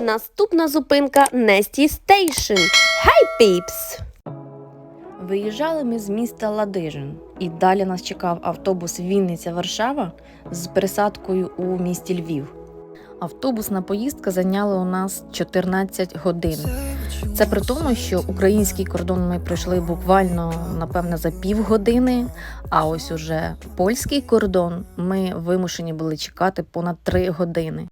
Наступна зупинка Несті Стейшн. Хай піпс! Виїжджали ми з міста Ладижин, і далі нас чекав автобус Вінниця-Варшава з пересадкою у місті Львів. Автобусна поїздка зайняла у нас 14 годин. Це при тому, що український кордон ми пройшли буквально напевне за півгодини, а ось уже польський кордон ми вимушені були чекати понад 3 години.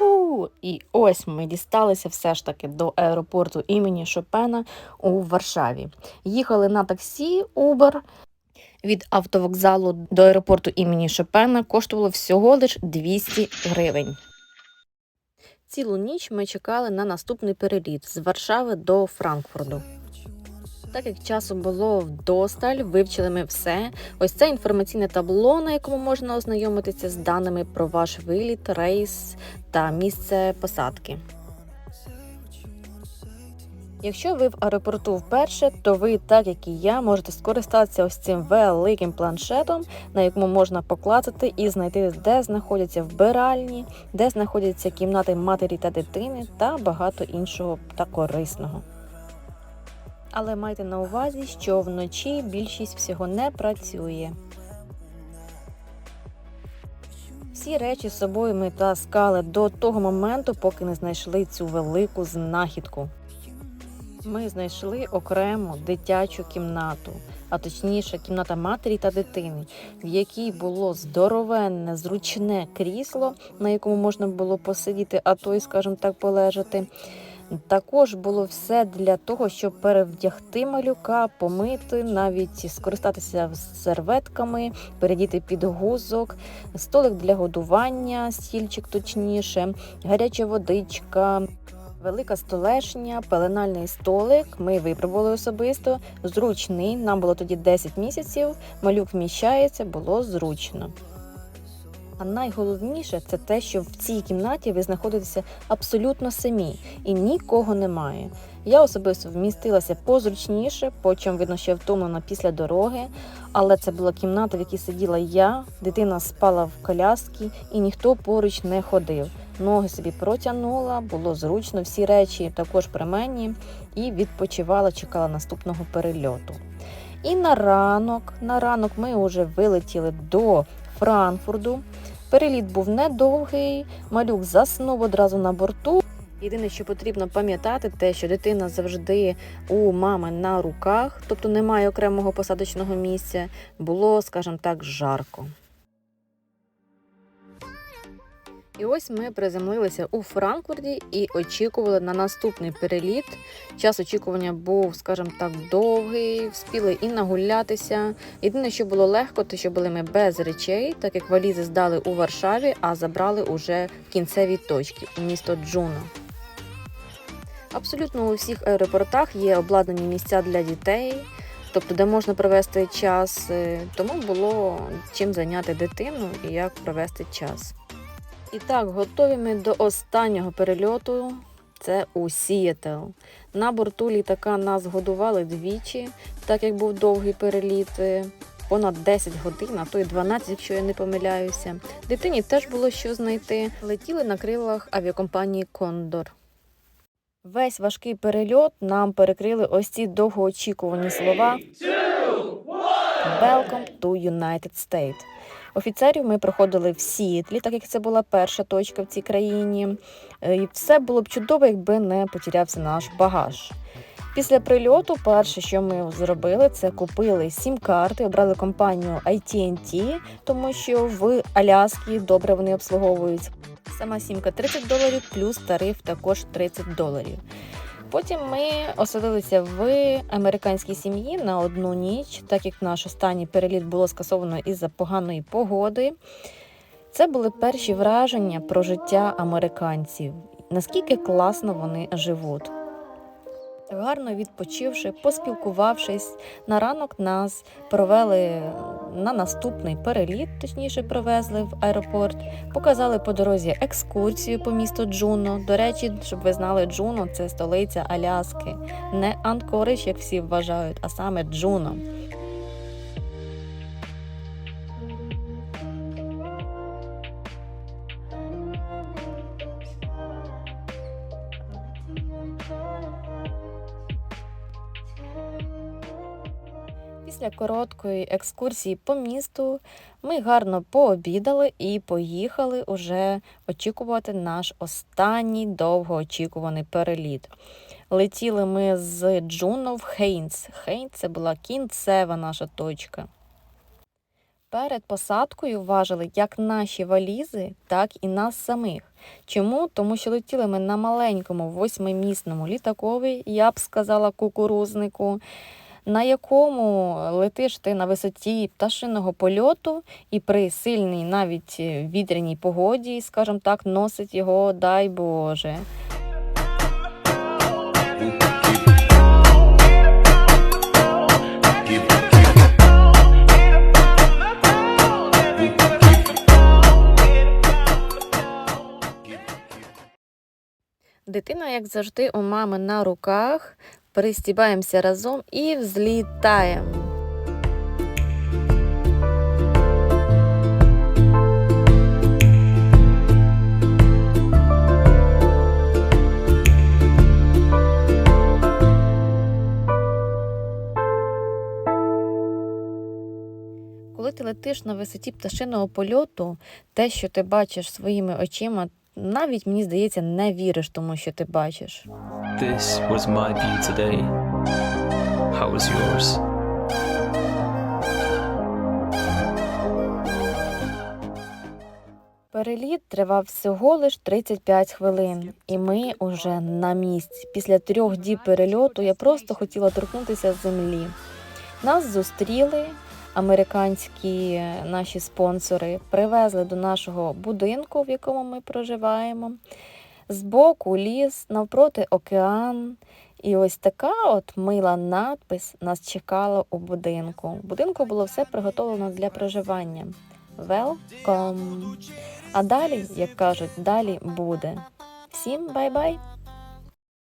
Юху! І ось ми дісталися все ж таки до аеропорту імені Шопена у Варшаві. Їхали на таксі Uber. Від автовокзалу до аеропорту імені Шопена коштувало всього лиш 200 гривень. Цілу ніч ми чекали на наступний переліт з Варшави до Франкфурту. Так як часу було вдосталь, вивчили ми все. Ось це інформаційне табло, на якому можна ознайомитися з даними про ваш виліт, рейс та місце посадки. Якщо ви в аеропорту вперше, то ви, так як і я, можете скористатися ось цим великим планшетом, на якому можна поклацати і знайти, де знаходяться вбиральні, де знаходяться кімнати матері та дитини та багато іншого та корисного. Але майте на увазі, що вночі більшість всього не працює. Всі речі з собою ми таскали до того моменту, поки не знайшли цю велику знахідку. Ми знайшли окрему дитячу кімнату, а точніше, кімната матері та дитини, в якій було здоровенне, зручне крісло, на якому можна було посидіти, а то й, скажімо так, полежати. Також було все для того, щоб перевдягти малюка, помити, навіть скористатися серветками, передіти підгузок, столик для годування, стільчик точніше, гаряча водичка. Велика столешня, пеленальний столик. Ми випробували особисто. Зручний. Нам було тоді 10 місяців. Малюк вміщається, було зручно. А найголовніше це те, що в цій кімнаті ви знаходитеся абсолютно самі і нікого немає. Я особисто вмістилася позручніше, потім видно, що я втомлена після дороги. Але це була кімната, в якій сиділа я, дитина спала в коляскі і ніхто поруч не ходив. Ноги собі протягнула, було зручно, всі речі також при мені, і відпочивала, чекала наступного перельоту. І на ранок, на ранок ми вже вилетіли до Франкфурту. Переліт був недовгий, малюк заснув одразу на борту. Єдине, що потрібно пам'ятати, те, що дитина завжди у мами на руках, тобто немає окремого посадочного місця, було, скажімо так, жарко. І ось ми приземлилися у Франкфурті і очікували на наступний переліт. Час очікування був, скажімо так, довгий, вспіли і нагулятися. Єдине, що було легко, те, що були ми без речей, так як валізи здали у Варшаві, а забрали уже в кінцевій точці місто Джуно. Абсолютно у всіх аеропортах є обладнані місця для дітей, тобто де можна провести час, е, тому було чим зайняти дитину і як провести час. І так, готові ми до останнього перельоту. Це у Сієтел. На борту літака нас годували двічі, так як був довгий переліт. е, Понад 10 годин, а то й 12, якщо я не помиляюся. Дитині теж було що знайти. Летіли на крилах авіакомпанії Кондор. Весь важкий перельот нам перекрили ось ці довгоочікувані слова Welcome to United States. Офіцерів ми проходили в Сіетлі, так як це була перша точка в цій країні. Е, І все було б чудово, якби не потерявся наш багаж. Після прильоту, перше, що ми зробили, це купили сім-карти, обрали компанію AT&T, тому що в Аляскі добре вони обслуговують. Сама сімка 30 доларів, плюс тариф також 30 доларів. Потім ми оселилися в американській сім'ї на одну ніч, так як наш останній переліт було скасовано із-за поганої погоди. Це були перші враження про життя американців, наскільки класно вони живуть. Гарно відпочивши, поспілкувавшись, на ранок нас провели на наступний переліт, точніше привезли в аеропорт, показали по дорозі екскурсію по місту Джуно. До речі, щоб ви знали, Джуно це столиця Аляски, не Анкорич, як всі вважають, а саме Джуно. Після короткої екскурсії по місту ми гарно пообідали і поїхали уже очікувати наш останній довгоочікуваний переліт. Летіли ми з Джуно в Хейнс. Хейнс це була кінцева наша точка. Перед посадкою важили як наші валізи, так і нас самих. Чому? Тому що летіли ми на маленькому восьмимісному літакові, я б сказала, кукурузнику, на якому летиш ти на висоті пташиного польоту і при сильній навіть е, вітряній погоді, скажімо так, носить його, дай Боже. Дитина, як завжди, у мами на руках. Пристібаємося разом і взлітаємо. Коли ти летиш на висоті пташиного польоту, те, що ти бачиш своїми очима, навіть мені здається, не віриш тому, що ти бачиш. This was my view today. How was yours? Переліт тривав всього лиш 35 хвилин, і ми уже на місці. Після трьох діб перельоту я просто хотіла торкнутися землі. Нас зустріли американські наші спонсори, привезли до нашого будинку, в якому ми проживаємо. Збоку ліс, навпроти океан. І ось така от мила надпис нас чекала у будинку. У будинку було все приготовлено для проживання. Welcome! А далі, як кажуть, далі буде. Всім бай-бай!